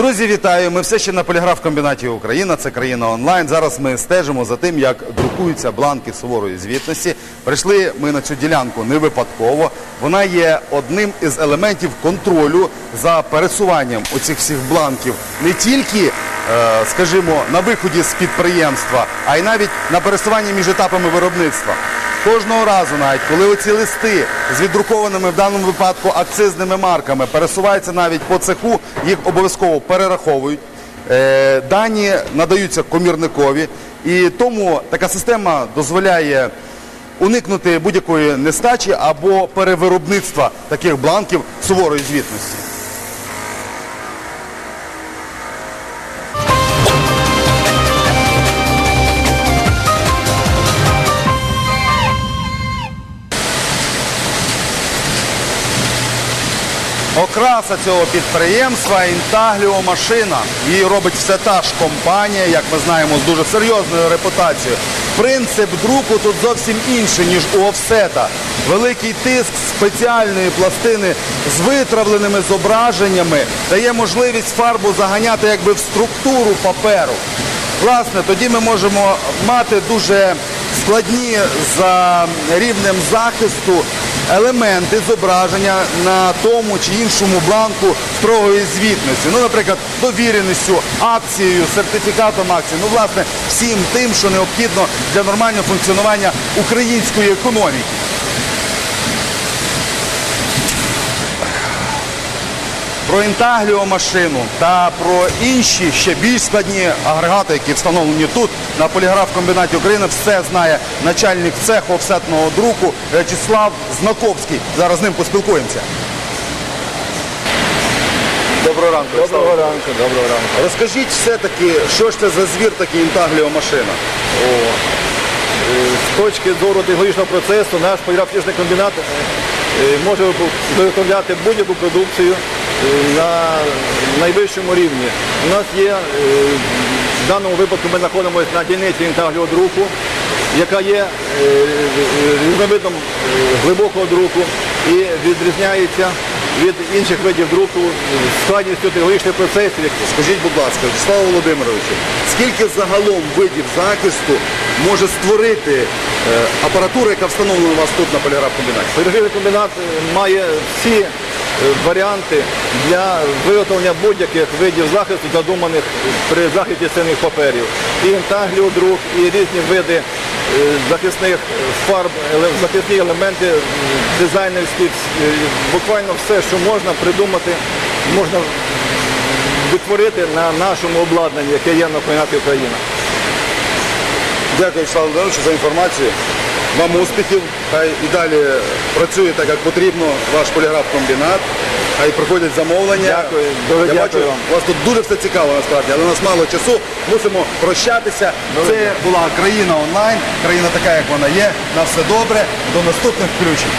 Друзі, вітаю! Ми все ще на поліграф-комбінаті Україна, це країна онлайн. Зараз ми стежимо за тим, як друкуються бланки суворої звітності. Прийшли ми на цю ділянку не випадково. Вона є одним із елементів контролю за пересуванням оцих всіх бланків не тільки, е, скажімо, на виході з підприємства, а й навіть на пересуванні між етапами виробництва. Кожного разу, навіть коли оці листи з віддрукованими в даному випадку акцизними марками пересуваються навіть по цеху, їх обов'язково перераховують. Е, Дані надаються комірникові, і тому така система дозволяє уникнути будь-якої нестачі або перевиробництва таких бланків суворої звітності. Окраса цього підприємства Інтагліо машина. Її робить все та ж компанія, як ми знаємо, з дуже серйозною репутацією. Принцип друку тут зовсім інший, ніж у офсета. Великий тиск спеціальної пластини з витравленими зображеннями дає можливість фарбу заганяти якби в структуру паперу. Власне, тоді ми можемо мати дуже складні за рівнем захисту елементи зображення на тому чи іншому бланку строгої звітності. Ну, наприклад, довіреністю, акцією, сертифікатом акції. Ну, власне, всім тим, що необхідно для нормального функціонування української економіки. Про інтагліо машину та про інші ще більш складні агрегати, які встановлені тут на поліграф-комбінаті України, все знає начальник цеху офсетного друку В'ячеслав Знаковський. Зараз з ним поспілкуємося. Доброго ранку. В'ячеслав. Доброго ранку, доброго ранку. Розкажіть все-таки, що ж це за звір такий інтагліо машина? О, е, з точки зору технологічного процесу наш поліграфічний комбінат е, може виготовляти будь-яку продукцію на найвищому рівні. У нас є, е, в даному випадку ми знаходимося на дільниці інтагліодруку, яка є е, різновидом е, глибокого друку і відрізняється від інших видів друку складністю технологічних процесів, Скажіть, будь ласка, Вячеславу Володимировичу, скільки загалом видів захисту може створити е, апаратура, яка встановлена у вас тут на поліграф-комбінаті? Поліграфічний комбінат е, має всі варіанти для виготовлення будь-яких видів захисту, задуманих при захисті сильних паперів. І інтагліодрук, і різні види е, захисних фарб, захисні елементи е, дизайнерські, е, буквально все, що можна придумати, можна відтворити на нашому обладнанні, яке є на Україна. Дякую, Вячеславу Володимировичу, за інформацію. Вам успіхів. Хай і далі працює так, як потрібно ваш поліграф-комбінат. Хай приходять замовлення. Дякую, дуже Я дякую бачу, вам. у вас тут дуже все цікаво насправді, але у нас мало часу. Мусимо прощатися. Дуже Це дякую. була країна онлайн, країна така, як вона є. На все добре. До наступних включень.